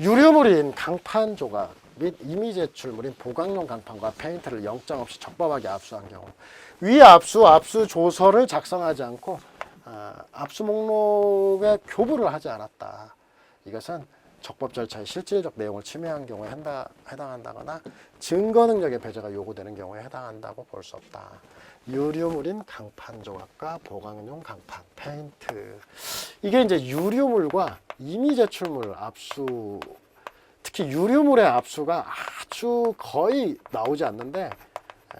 유료물인 강판 조각 및 임의 제출물인 보강용 강판과 페인트를 영장 없이 적법하게 압수한 경우 위 압수 압수 조서를 작성하지 않고 아, 압수 목록에 교부를 하지 않았다. 이것은 적법 절차의 실질적 내용을 침해한 경우에 해당, 해당한다거나 증거 능력의 배제가 요구되는 경우에 해당한다고 볼 수 없다. 유료물인 강판 조각과 보강용 강판, 페인트 이게 이제 유료물과 임의 제출물 압수 특히 유료물의 압수가 아주 거의 나오지 않는데 에,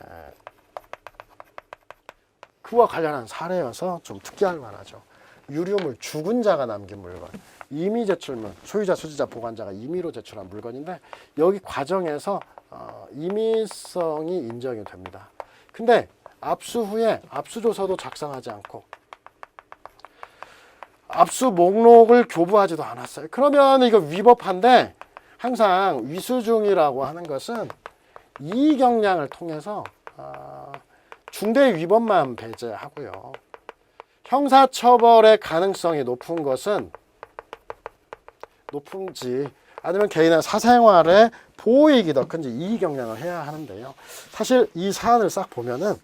그와 관련한 사례여서 좀 특이할 만하죠. 유료물 죽은 자가 남긴 물건, 임의 제출물, 소유자, 수지자, 보관자가 임의로 제출한 물건인데 여기 과정에서 어, 임의성이 인정이 됩니다. 근데 압수 후에 압수조서도 작성하지 않고 압수 목록을 교부하지도 않았어요. 그러면 이거 위법한데 항상 위수중이라고 하는 것은 이의경량을 통해서 아, 중대 위법만 배제하고요. 형사처벌의 가능성이 높은 것은 높은지 아니면 개인의 사생활의 보호이익이 더 큰지 이의경량을 해야 하는데요. 사실 이 사안을 싹 보면은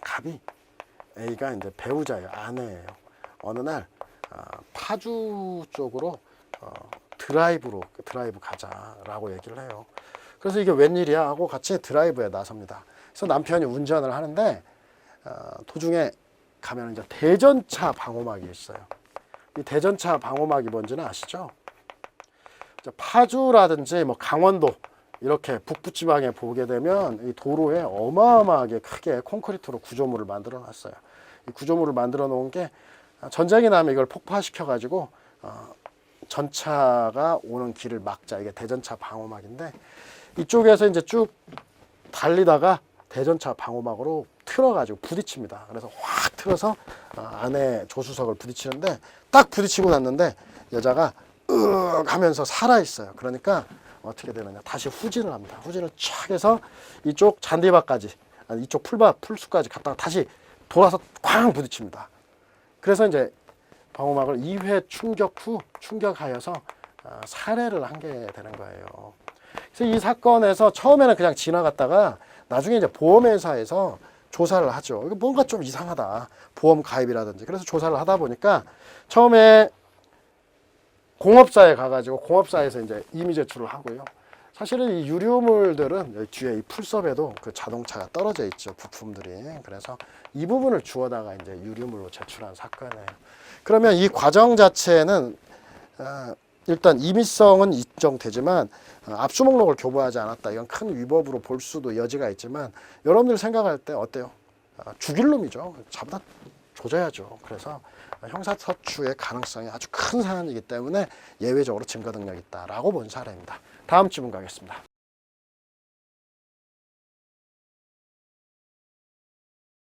갑이 A가 이제 배우자예요, 아내예요. 어느 날 아, 파주 쪽으로 어, 드라이브로 드라이브 가자라고 얘기를 해요. 그래서 이게 웬일이야 하고 같이 드라이브에 나섭니다. 그래서 남편이 운전을 하는데 어, 도중에 가면 이제 대전차 방호막이 있어요. 이 대전차 방호막이 뭔지는 아시죠? 파주라든지 뭐 강원도 이렇게 북부 지방에 보게 되면 이 도로에 어마어마하게 크게 콘크리트로 구조물을 만들어 놨어요. 이 구조물을 만들어 놓은 게 전쟁이 나면 이걸 폭파시켜 가지고 어, 전차가 오는 길을 막자 이게 대전차 방호막인데 이쪽에서 이제 쭉 달리다가 대전차 방호막으로 틀어가지고 부딪힙니다. 그래서 확 틀어서 어, 안에 조수석을 부딪히는데 딱 부딪히고 났는데 여자가 으 하면서 살아 있어요. 그러니까 어떻게 되느냐 다시 후진을 합니다. 후진을 촥 해서 이쪽 잔디밭까지 아니 이쪽 풀밭 풀숲까지 갔다가 다시 돌아서 쾅 부딪힙니다. 그래서 이제 방호막을 2회 충격 후 충격하여서 어, 살해를 한 게 되는 거예요. 그래서 이 사건에서 처음에는 그냥 지나갔다가 나중에 이제 보험회사에서 조사를 하죠. 뭔가 좀 이상하다. 보험 가입이라든지. 그래서 조사를 하다 보니까 처음에 공업사에 가가지고 공업사에서 이제 임의 제출을 하고요. 사실은 이 유료물들은 여기 뒤에 이 풀섭에도 그 자동차가 떨어져 있죠 부품들이 그래서 이 부분을 주워다가 이제 유료물로 제출한 사건이에요. 그러면 이 과정 자체는 어, 일단 임의성은 인정되지만 어, 압수 목록을 교부하지 않았다 이건 큰 위법으로 볼 수도 여지가 있지만 여러분들 생각할 때 어때요? 어, 죽일 놈이죠. 잡다 조져야죠. 그래서 형사처추의 가능성이 아주 큰 사안이기 때문에 예외적으로 증거 능력이 있다라고 본 사례입니다. 다음 질문 가겠습니다.